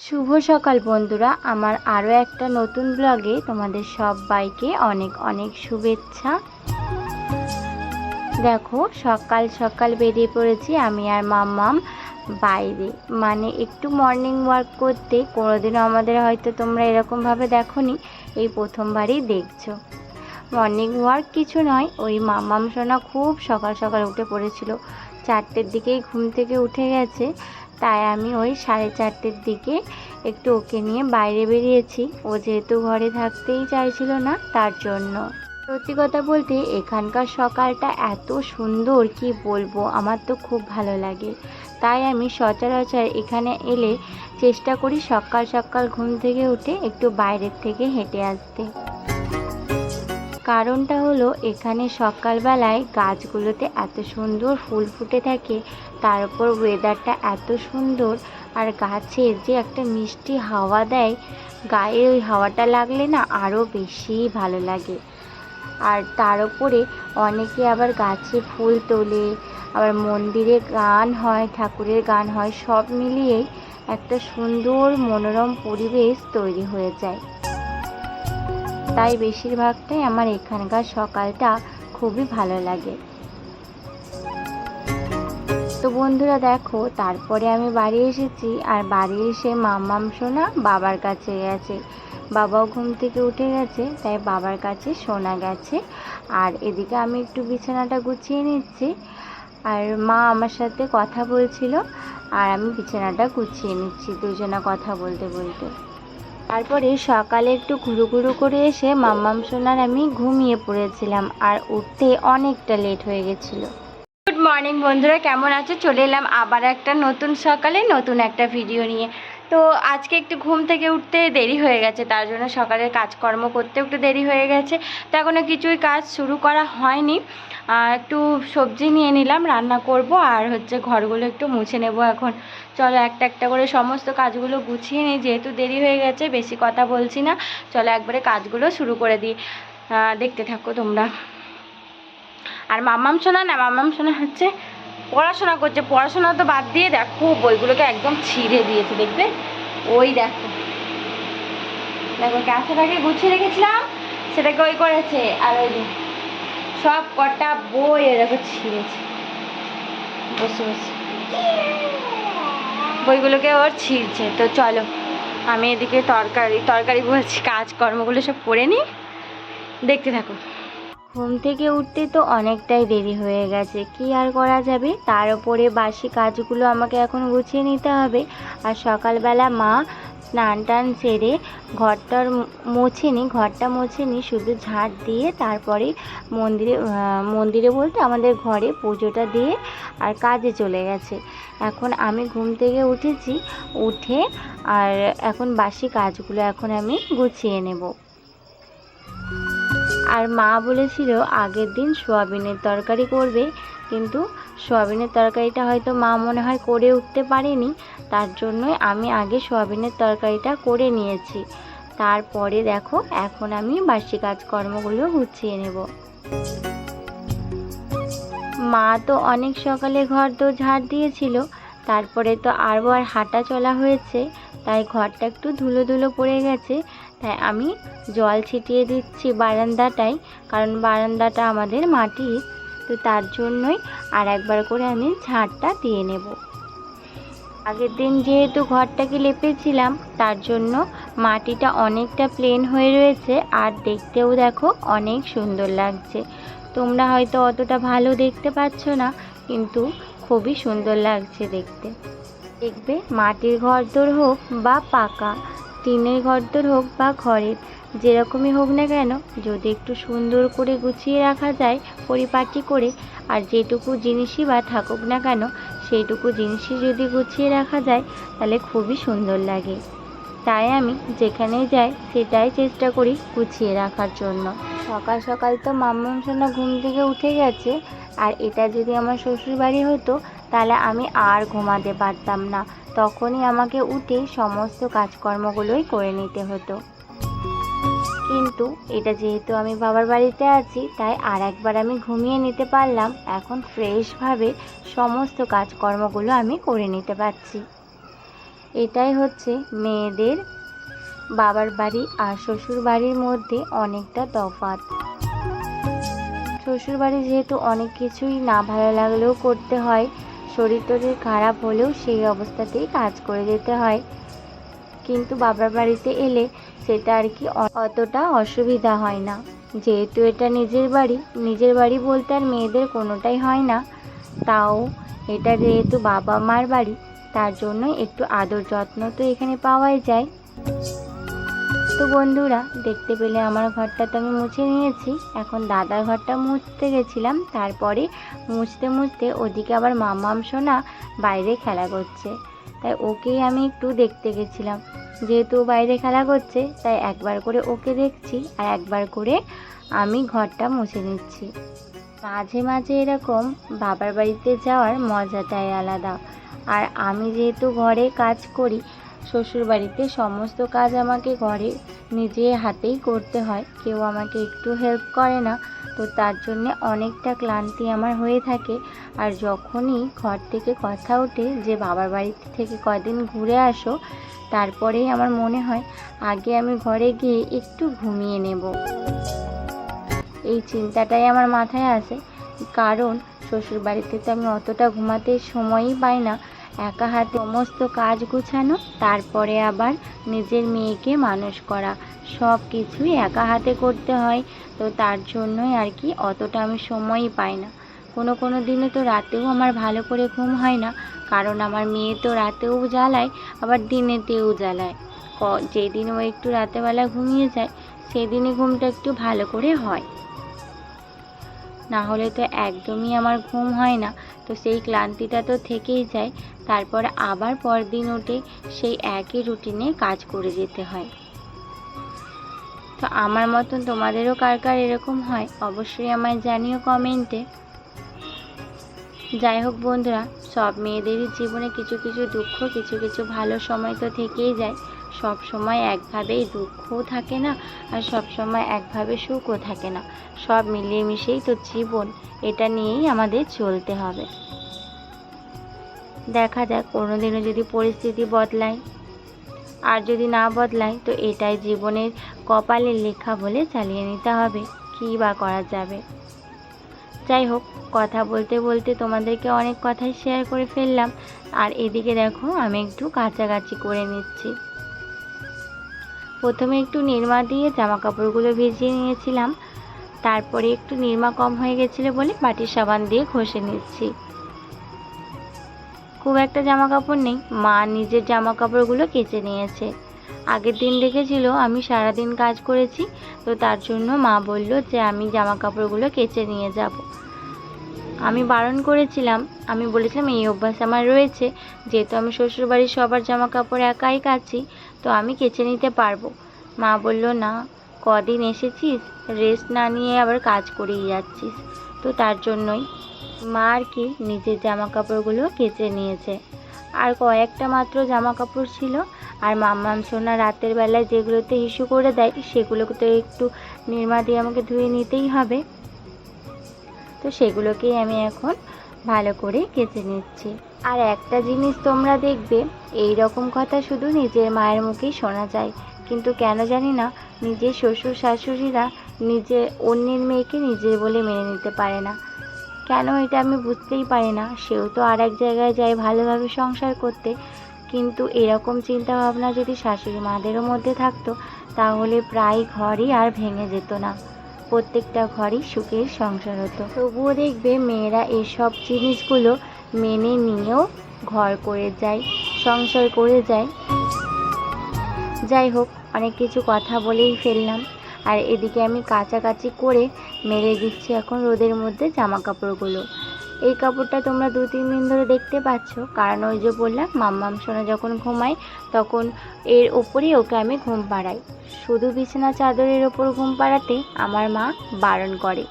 শুভ সকাল বন্ধুরা আমার আরও একটা নতুন ব্লগে তোমাদের সবাইকে অনেক অনেক শুভেচ্ছা। দেখো, সকাল সকাল বেরিয়ে পড়েছি আমি আর মাম্মাম বাইরে। মানে একটু মর্নিং ওয়াক করতে, কোনোদিনও আমাদের হয়তো তোমরা এরকমভাবে দেখো নি এই প্রথমবারই দেখছ। মর্নিং ওয়াক কিছু নয়, ওই মাম্মাম সোনা খুব সকাল সকাল উঠে পড়েছিল। চারটের দিকেই ঘুম থেকে উঠে গেছে, তাই আমি ওই সাড়ে চারটের দিকে একটু ওকে নিয়ে বাইরে বেরিয়েছি। ও যেহেতু ঘরে থাকতেই চাইছিল না, তার জন্য। সত্যি কথা বলতে এখানকার সকালটা এত সুন্দর, কি বলব? আমার তো খুব ভালো লাগে। তাই আমি সচরাচর এখানে এলে চেষ্টা করি সকাল সকাল ঘুম থেকে উঠে একটু বাইরের থেকে হেঁটে আসতে। কারণটা হলো এখানে সকালবেলায় গাছগুলোতে এত সুন্দর ফুল ফুটে থাকে, তার উপর ওয়েদারটা এত সুন্দর, আর গাছের যে একটা মিষ্টি হাওয়া দেয় গায়ে ওই হাওয়াটা লাগলে না আরও বেশি ভালো লাগে। আর তার উপরে অনেকে আবার গাছে ফুল তোলে, আবার মন্দিরে গান হয়, ঠাকুরের গান হয়, সব মিলিয়েই একটা সুন্দর মনোরম পরিবেশ তৈরি হয়ে যায়। তাই বেশিরভাগটাই আমার এখানকার সকালটা খুবই ভালো লাগে। তো বন্ধুরা দেখো, তারপরে আমি বাড়ি এসেছি, আর বাড়ি এসে মাম্মাম সোনা বাবার কাছে গেছে। বাবাও ঘুম থেকে উঠে গেছে, তাই বাবার কাছে শোনা গেছে। আর এদিকে আমি একটু বিছানাটা গুছিয়ে নিচ্ছি। আর মা আমার সাথে কথা বলছিল, আর আমি বিছানাটা গুছিয়ে নিচ্ছি দুজনা কথা বলতে বলতে। তারপরে সকালে একটু ঘুরু ঘুরু করে এসে মাম্মাম সোনার আমি ঘুমিয়ে পড়েছিলাম, আর উঠতে অনেকটা লেট হয়ে গেছিল। গুড মর্নিং বন্ধুরা, কেমন আছো? চলে এলাম আবার একটা নতুন সকালে নতুন একটা ভিডিও নিয়ে। তো আজকে একটু ঘুম থেকে উঠতে দেরি হয়ে গেছে, তার জন্য সকালের কাজকর্ম করতে একটু দেরি হয়ে গেছে। তো এখনও কিছুই কাজ শুরু করা হয়নি। একটু সবজি নিয়ে নিলাম, রান্না করব আর হচ্ছে ঘরগুলো একটু মুছে নেব এখন। চলো একটা একটা করে সমস্ত কাজগুলো গুছিয়ে নিই, যেহেতু দেরি হয়ে গেছে, বেশি কথা বলছি না। চলো একবারে কাজগুলো শুরু করে দিই। দেখতে থাকো তোমরা। আর মাম্মাম শোনা না মাম্মাম শোনা হচ্ছে পড়াশোনা করছে, পড়াশোনা তো বাদ দিয়ে দেখো, বইগুলোকে একদম ছিঁড়ে দিয়েছে, দেখবে? ওই দেখো। দেখো, ক্যাসেটাকে গুছিয়ে রেখেছিলাম, সেটাকে ওই করেছে, আর ওই যে সব কটা বই দেখো ছিঁড়েছে। বসে বসে। বইগুলোকে ওর ছিঁড়ছে। তো চলো, আমি এদিকে তরকারি তরকারি বলছি, কাজকর্মগুলো সব করে নিই। দেখতে থাকো। ঘুম থেকে উঠতে তো অনেকটাই দেরি হয়ে গেছে। কি আর করা যাবে? তার উপরে বাসি কাজগুলো আমাকে এখন গুছিয়ে নিতে হবে। আর সকালবেলা মা স্নান টান সেরে ঘরটার মোছেনি, ঘরটা মোছেনি, শুধু ঝাঁট দিয়ে তারপরে মন্দিরে মন্দিরে বলতে আমাদের ঘরে পুজোটা দিয়ে আর কাজে চলে গেছে। এখন আমি ঘুম থেকে উঠেছি, উঠে আর এখন বাসি কাজগুলো এখন আমি গুছিয়ে নেব। আর মা বলেছিল, আগের দিন সোয়াবিনের তরকারি করবে। কিন্তু সোয়াবিনের তরকারিটা হয়তো মা মনে হয় করে উঠতে পারেনি। তার জন্যই আমি আগে সোয়াবিনের তরকারিটা করে নিয়েছি। তারপরে দেখো, এখন আমি বাসি কাজকর্মগুলো গুছিয়ে নেব। মা তো অনেক সকালে ঘর তো ঝাড় দিয়েছিল। তারপরে তো আরও আর হাঁটা চলা হয়েছে। তাই ঘরটা একটু ধুলো ধুলো পড়ে গেছে। তাই আমি জল ছিটিয়ে দিচ্ছি বারান্দাটায়, কারণ বারান্দাটা আমাদের মাটির। তো তার জন্যই আর একবার করে আমি ঝাড়টা দিয়ে নেব। আগের দিন যেহেতু ঘরটাকে লেপেছিলাম, তার জন্য মাটিটা অনেকটা প্লেন হয়ে রয়েছে, আর দেখতেও দেখো অনেক সুন্দর লাগছে। তোমরা হয়তো অতটা ভালো দেখতে পাচ্ছ না, কিন্তু খুবই সুন্দর লাগছে দেখতে। দেখবে মাটির ঘর ঘরদোর হোক বা পাকা টিনের ঘরদোর হোক বা ঘরের, যেরকমই হোক না কেন, যদি একটু সুন্দর করে গুছিয়ে রাখা যায় পরিপাটি করে, আর যেটুকু জিনিসই বা থাকুক না কেন, সেইটুকু জিনিসই যদি গুছিয়ে রাখা যায়, তাহলে খুবই সুন্দর লাগে। তাই আমি যেখানেই যাই, সেটাই চেষ্টা করি গুছিয়ে রাখার জন্য। সকাল সকাল তো মাম্মাম সোনা ঘুম থেকে উঠে গেছে, আর এটা যদি আমার শ্বশুর বাড়ি হতো তাহলে আমি আর ঘুমাতে পারতাম না। তখনই আমাকে উঠে সমস্ত কাজকর্মগুলোই করে নিতে হতো। কিন্তু এটা যেহেতু আমি বাবার বাড়িতে আছি, তাই আর একবার আমি ঘুমিয়ে নিতে পারলাম। এখন ফ্রেশভাবে সমস্ত কাজকর্মগুলো আমি করে নিতে পারছি। এটাই হচ্ছে মেয়েদের বাবার বাড়ি আর শ্বশুর বাড়ির মধ্যে অনেকটা তফাৎ। শ্বশুর বাড়ি যেহেতু অনেক কিছুই না ভালো লাগলেও করতে হয় শরীর টরীর খারাপ হলেও সেই অবস্থাতেই কাজ করে যেতে হয়। কিন্তু বাবার বাড়িতে এলে সেটা আর কি অতটা অসুবিধা হয় না। যেহেতু এটা নিজের বাড়ি নিজের বাড়ি বলতে আর মেয়েদের কোনোটাই হয় না। তাও এটা যেহেতু বাবা মার বাড়ি, তার জন্য একটু আদর যত্ন তো এখানে পাওয়াই যায়। তো বন্ধুরা, দেখতে পেলে আমার ঘরটা তো আমি মুছে নিয়েছি। এখন দাদার ঘরটা মুছতে গেছিলাম, তারপরে মুছতে মুছতে ওদিকে আবার মামাম সোনা বাইরে খেলা করছে। তাই ওকেই আমি একটু দেখতে গেছিলাম। যেহেতু বাইরে খেলা করছে, তাই একবার করে ওকে দেখছি আর একবার করে আমি ঘরটা মুছে নিচ্ছি। মাঝে মাঝে এরকম বাবার বাড়িতে যাওয়ার মজাটাই আলাদা। আর আমি যেহেতু ঘরে কাজ করি শ্বশুর বাড়িতে সমস্ত কাজ আমাকে ঘরে নিজে হাতেই করতে হয়। কেউ আমাকে একটু হেল্প করে না, তো তার জন্যে অনেকটা ক্লান্তি আমার হয়ে থাকে। আর যখনই ঘর থেকে কথা ওঠে যে, বাবার বাড়িতে থেকে কদিন ঘুরে আসো, তারপরেই আমার মনে হয়, আগে আমি ঘরে গিয়ে একটু ঘুমিয়ে নেব। এই চিন্তাটাই আমার মাথায় আসে। কারণ শ্বশুর বাড়িতে তো আমি অতটা ঘুমাতে সময়ই পাই না। একা হাতে সমস্ত কাজ গুছানো, তারপরে আবার নিজের মেয়েকে মানুষ করা। সব কিছুই একা হাতে করতে হয়, তো তার জন্যই আর কি অতটা আমি সময়ই পাই না। কোনো কোনো দিনে তো রাতেও আমার ভালো করে ঘুম হয় না, কারণ আমার মেয়ে তো রাতেও জ্বালায়, আবার দিনেতেও জ্বালায়। ক- যেদিন ও একটু রাতেবেলা ঘুমিয়ে যায়, সেদিনই ঘুমটা একটু ভালো করে হয়। না হলে তো একদমই আমার ঘুম হয় না। তো সেই ক্লান্তিটা তো থেকেই যায়। তারপর আবার পরদিন উঠে সেই একই রুটিনে কাজ করে যেতে হয়। তো আমার মতন তোমাদেরও কার কার এরকম হয়, অবশ্যই আমায় জানিও কমেন্টে যাই হোক বন্ধুরা, সব মেয়েদেরই জীবনে কিছু কিছু দুঃখ, কিছু কিছু ভালো সময় তো থেকেই যায়। সব সময় একভাবেই দুঃখও থাকে না আর সব সময় একভাবে সুখও থাকে না। সব মিলিয়ে মিশেই তো জীবন, এটা নিয়েই আমাদের চলতে হবে। দেখা যাক, কোনোদিনও যদি পরিস্থিতি বদলায়। আর যদি না বদলায়, তো এটাই জীবনের কপালের লেখা বলে চালিয়ে নিতে হবে। কী বা করা যাবে? যাই হোক, কথা বলতে বলতে তোমাদেরকে অনেক কথাই শেয়ার করে ফেললাম। আর এদিকে দেখো, আমি একটু কাছাকাছি করে নিচ্ছি। প্রথমে একটু নিরমা দিয়ে জামা কাপড়গুলো ভিজিয়ে নিয়েছিলাম। তারপরে একটু নিরমা কম হয়ে গেছিল বলে বাটির সাবান দিয়ে ঘষে নিচ্ছি। খুব একটা জামা কাপড় নেই। মা নিজের জামা কাপড়গুলো কেচে নিয়েছে। আগের দিন দেখেছিল, আমি সারাদিন কাজ করেছি, তো তার জন্য মা বলল যে আমি জামা কাপড়গুলো কেচে নিয়ে যাব। আমি বারণ করেছিলাম। আমি বলেছিলাম, এই অভ্যাস আমার রয়েছে। যেহেতু আমি শ্বশুরবাড়ির সবার জামা কাপড় একাই কাচি তো আমি কেচে নিতে পারব। মা বলল, না, কদিন এসেছিস? রেস্ট না নিয়ে আবার কাজ করেই যাচ্ছিস। তো তার জন্যই। মা আর কি, নিজের জামা কাপড়গুলো কেচে নিয়েছে। আর কয়েকটা মাত্র জামা কাপড় ছিল। আর মাম্মাম সোনা রাতের বেলায় যেগুলোতে ইস্যু করে দেয়, সেগুলোকে তো একটু নির্মা দিয়ে আমাকে ধুয়ে নিতেই হবে। তো সেগুলোকেই আমি এখন ভালো করে কেচে নিচ্ছি। আর একটা জিনিস তোমরা দেখবে, এই রকম কথা শুধু নিজের মায়ের মুখেই শোনা যায়। কিন্তু কেন জানি না, নিজের শ্বশুর শাশুড়িরা নিজে অন্যের মেয়েকে নিজের বলে মেনে নিতে পারে না। কেন এটা আমি বুঝতেই পারি না, সেও তো আর এক জায়গায় যায় ভালোভাবে সংসার করতে। কিন্তু এরকম চিন্তা ভাবনা যদি শাশুড়ি মাদেরও মধ্যে থাকতো, তাহলে প্রায় ঘরই আর ভেঙে যেত না। প্রত্যেকটা ঘরই সুখের সংসার হতো। তবুও দেখবে মেয়েরা এসব জিনিসগুলো মেনে নিয়েও ঘর করে যায়, সংসার করে যায়। যাই হোক, অনেক কিছু কথা বলেই ফেললাম। আর এদিকে আমি কাচাকাচি করে মেরে দিচ্ছি এখন রোদের মধ্যে জামা কাপড়গুলো এই কাপড়টা তোমরা দু তিন দিন ধরে দেখতে পাচ্ছ, কারণ ওই যে বললাম, মাম্মাম সোনা যখন ঘুমায়, তখন এর ওপরেই ওকে আমি ঘুম পাড়াই। শুধু বিছানা চাদরের ওপর ঘুম পাড়াতে আমার মা বারণ করে।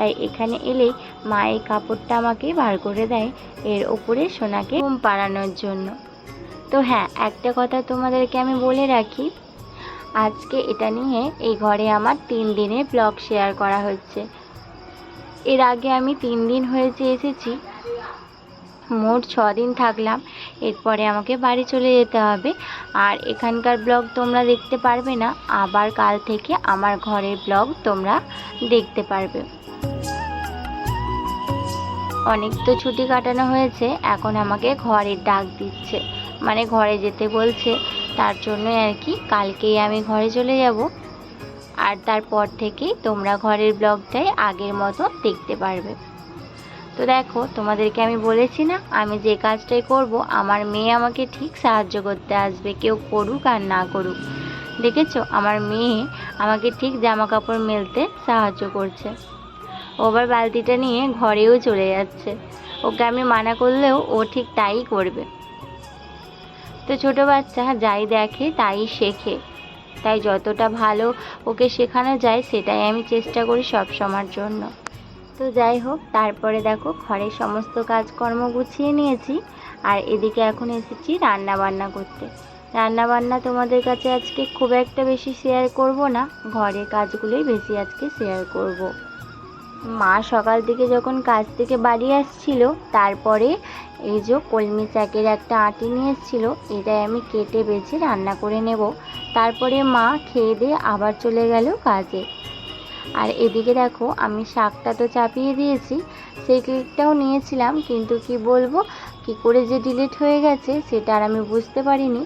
তাই এখানে এলেই মা এই কাপড়টা আমাকে বার করে দেয় এর ওপরে সোনাকে ঘুম পাড়ানোর জন্য। তো হ্যাঁ একটা কথা তোমাদেরকে আমি বলে রাখি, আজকে এটা নিয়ে এই ঘরে আমার তিন দিনের ব্লগ শেয়ার করা হচ্ছে। এর আগে আমি তিন দিন হয়েছে এসেছি মোট ছ দিন থাকলাম। এরপরে আমাকে বাড়ি চলে যেতে হবে। আর এখানকার ব্লগ তোমরা দেখতে পারবে না, আবার কাল থেকে আমার ঘরের ব্লগ তোমরা দেখতে পারবে। অনেক তো ছুটি কাটানো হয়েছে, এখন আমাকে ঘরের ডাক দিচ্ছে। মানে ঘরে যেতে বলছে, তার জন্যই আর কি কালকেই আমি ঘরে চলে যাব। আর তারপর থেকেই তোমরা ঘরের ব্লগটাই আগের মতো দেখতে পারবে। তো দেখো, তোমাদেরকে আমি বলেছি না, আমি যে কাজটাই করব, আমার মেয়ে আমাকে ঠিক সাহায্য করতে আসবে, কেউ করুক আর না করুক। দেখেছ? আমার মেয়ে আমাকে ঠিক জামা কাপড় মেলতে সাহায্য করছে। ও আবার বালতিটা নিয়ে ঘরেও চলে যাচ্ছে। ওকে আমি মানা করলেও ও ঠিক তাই করবে। তো ছোট বাচ্চা যাই দেখে, তাই শেখে। তাই যতটা ভালো ওকে শেখানো যায়, সেটাই আমি চেষ্টা করি সব সময়ের জন্য। তো যাই হোক, তারপরে দেখো ঘরের সমস্ত কাজকর্ম গুছিয়ে নিয়েছি আর এদিকে এখন এসেছি রান্না বান্না করতে। রান্না বান্না তোমাদের কাছে আজকে খুব একটা বেশি শেয়ার করব না, ঘরের কাজগুলোই বেশি আজকে শেয়ার করব। মা সকাল থেকে যখন কাজ থেকে বাড়ি আসছিল, তারপরে এই যে কলমি শাকের একটা আটি নিয়ে এসেছিল, এটাই আমি কেটে বেছে রান্না করে নেব। তারপরে মা খেয়ে দিয়ে আবার চলে গেল কাজে। আর এদিকে দেখো, আমি শাকটা তো চাপিয়ে দিয়েছি, সেই ক্লিপটাও নিয়েছিলাম, কিন্তু কি বলব, কি করে যে ডিলিট হয়ে গেছে, সেটা আর আমি বুঝতে পারিনি।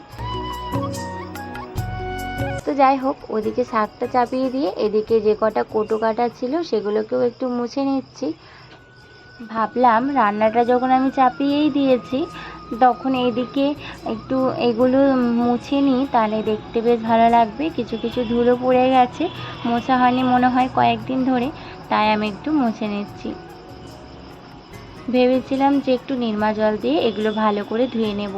তো যাই হোক, ওদিকে শাকটা চাপিয়ে দিয়ে এদিকে যে কটা কোটো কাটা ছিল, সেগুলোকেও একটু মুছে নিচ্ছি। ভাবলাম রান্নাটা যখন আমি চাপিয়েই দিয়েছি তখন এইদিকে একটু এগুলো মুছে নিই তাহলে দেখতে বেশ ভালো লাগবে। কিছু কিছু ধুলো পড়ে গেছে, মোছা হয়নি মনে হয় কয়েকদিন ধরে, তাই আমি একটু মুছে নিচ্ছি। ভেবেছিলাম যে একটু নির্মা জল দিয়ে এগুলো ভালো করে ধুয়ে নেব,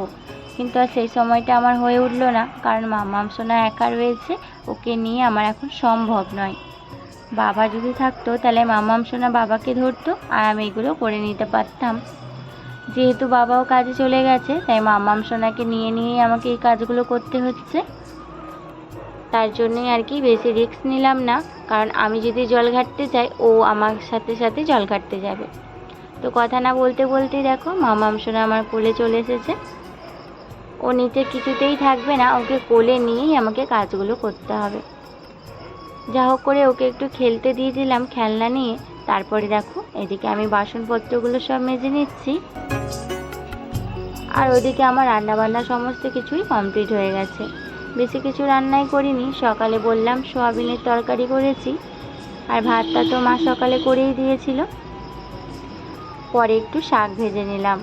কিন্তু আর সেই সময়টা আমার হয়ে উঠল না, কারণ মামাম একা রয়েছে, ওকে নিয়ে আমার এখন সম্ভব নয়। বাবা যদি থাকতো, তাহলে মামাম সোনা বাবাকে ধরতো, আর আমি এগুলো করে নিতে পারতাম। যেহেতু বাবাও কাজে চলে গেছে, তাই মামাম সোনাকে নিয়ে নিয়েই আমাকে এই কাজগুলো করতে হচ্ছে। তার জন্যই আর কি বেশি রিস্ক নিলাম না, কারণ আমি যদি জল ঘাটতে যাই, ও আমার সাথে সাথে জল ঘাটতে যাবে। তো কথা না বলতে বলতেই দেখো, মামাম সোনা আমার কোলে চলে এসেছে। ও নিচে কিছুতেই থাকবে না, ওকে কোলে নিয়েই আমাকে কাজগুলো করতে হবে। যা হোক করে ওকে একটু খেলতে দিয়ে দিলাম, খেলনা নিয়ে। তারপরে দেখো, এদিকে আমি বাসনপত্রগুলো সব মেজে নিচ্ছি। আর ওদিকে আমার রান্না বান্না সমস্ত কিছুই কমপ্লিট হয়ে গেছে। বেশি কিছু রান্নাই করিনি, সকালে বললাম সোয়াবিনের তরকারি করেছি। আর ভাতটা তো মা সকালে করেই দিয়েছিল। পরে একটু শাক ভেজে নিলাম।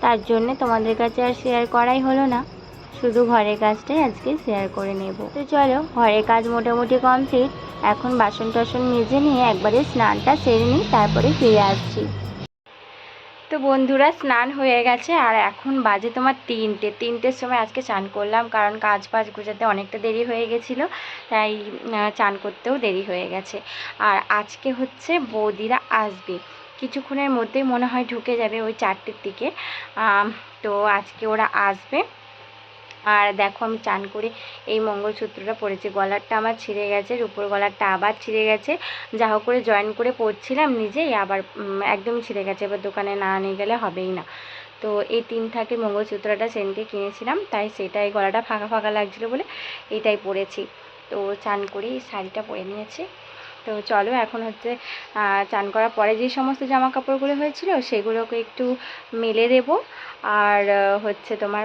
তার জন্যে তোমাদের কাছে আর শেয়ার করাই হলো না। শুধু ঘরের কাজটাই আজকে শেয়ার করে নেব। তো চলো, ঘরের কাজ মোটামুটি কমপ্লিট এখন বাসন টাসন মেজে নিয়ে একবারে স্নানটা সেরে নিই তারপরে ফিরে আসছি। তো বন্ধুরা, স্নান হয়ে গেছে আর এখন বাজে তোমার তিনটে। তিনটের সময় আজকে চান করলাম কারণ কাজ বাজ গোছাতে অনেকটা দেরি হয়ে গেছিল, তাই চান করতেও দেরি হয়ে গেছে। আর আজকে হচ্ছে বৌদিরা আসবে। কিছুক্ষণের মধ্যেই মনে হয় ঢুকে যাবে ওই চারটের দিকে। তো আজকে ওরা আসবে। আর দেখো আমি চান করে এই মঙ্গলসূত্রটা পরেছি গলারটা আমার ছিঁড়ে গেছে, রুপোর গলারটা আবার ছিঁড়ে গেছে। যা হোক করে জয়েন করে পরছিলাম নিজেই, আবার একদম ছিঁড়ে গেছে। এবার দোকানে না নিয়ে গেলে হবেই না। তো এই তিন থাকের মঙ্গলসূত্রটা সেনকে কিনেছিলাম, তাই সেটাই গলাটা ফাঁকা ফাঁকা লাগছিল বলে এটাই পরেছি তো চান করে এই শাড়িটা পরে নিয়েছি। তো চলো এখন হচ্ছে চান করার পরে যে সমস্ত জামা কাপড়গুলো হয়েছিল সেগুলোকে একটু মেলে দেব। আর হচ্ছে তোমার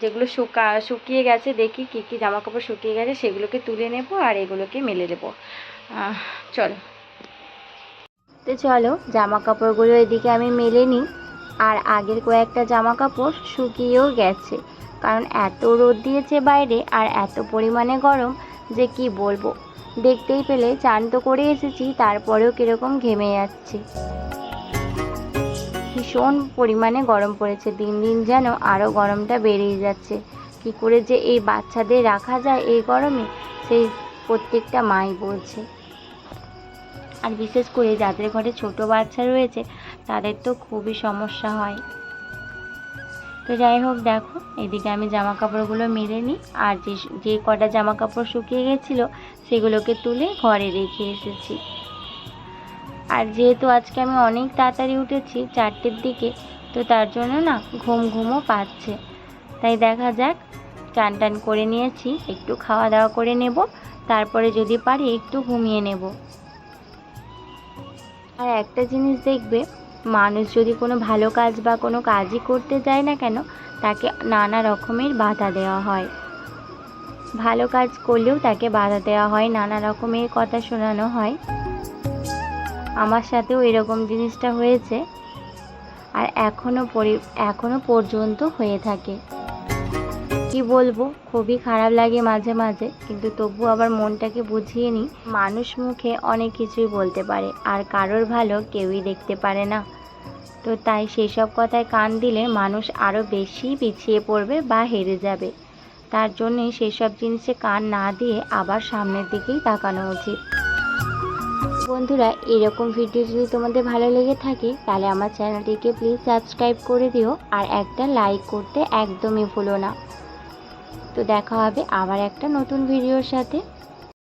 যেগুলো শুকা, শুকিয়ে গেছে, দেখি কী কী জামা কাপড় শুকিয়ে গেছে, সেগুলোকে তুলে নেব আর এগুলোকে মেলে দেবো। চলো। তো চলো জামা কাপড়গুলো এদিকে আমি মেলে নিই। আর আগের কয়েকটা জামা কাপড় শুকিয়েও গেছে। কারণ এত রোদ দিয়েছে বাইরে আর এত পরিমাণে গরম যে কি বলব? দেখতেই পেলে, চান তো করে এসেছি, তারপরেও কীরকম ঘেমে যাচ্ছি। ভীষণ পরিমাণে গরম পড়েছে। দিন দিন যেন আরও গরমটা বেড়েই যাচ্ছে। কি করে যে এই বাচ্চাদের রাখা যায় এই গরমে, সেই প্রত্যেকটা মাই বলছে। আর বিশেষ করে যাদের ঘরে ছোট বাচ্চা রয়েছে, তাদের তো খুবই সমস্যা হয়। তো যাই হোক, দেখো, এদিকে আমি জামা কাপড়গুলো মেলে নিই। আর যে যে কটা জামা কাপড় শুকিয়ে গেছিল, সেগুলোকে তুলে ঘরে রেখে এসেছি। আর যেহেতু আজকে আমি অনেক তাড়াতাড়ি উঠেছি চারটের দিকে, তো তার জন্য না ঘুম ঘুমও পাচ্ছে। তাই দেখা যাক, চান টান করে নিয়েছি, একটু খাওয়া দাওয়া করে নেব, তারপরে যদি পারি একটু ঘুমিয়ে নেব। আর একটা জিনিস দেখবে, মানুষ যদি কোনো ভালো কাজ বা কোনো কাজই করতে যায় না কেন, তাকে নানা রকমের বাধা দেওয়া হয়। ভালো কাজ করলেও তাকে বাধা দেওয়া হয়, নানা রকমের কথা শোনানো হয়। আমার সাথেও এরকম জিনিসটা হয়েছে আর এখনও পরি, এখনও পর্যন্ত হয়ে থাকে। কি বলব? খুবই খারাপ লাগে মাঝে মাঝে, কিন্তু তবু আবার মনটাকে বুঝিয়ে নিই, মানুষ মুখে অনেক কিছুই বলতে পারে, আর কারোর ভালো কেউই দেখতে পারে না। তো তাই সেই সব কথায় কান দিলে মানুষ আরও বেশি পিছিয়ে পড়বে বা হেরে যাবে। তার জন্যই সেসব জিনিসে কান না দিয়ে আবার সামনের দিকেই তাকানো উচিত। বন্ধুরা, এরকম ভিডিও যদি তোমাদের ভালো লেগে থাকে, তাহলে আমার চ্যানেলটিকে প্লিজ সাবস্ক্রাইব করে দিও আর একটা লাইক করতে একদমই ভুলো না। তো দেখা হবে আবার একটা নতুন ভিডিওর সাথে।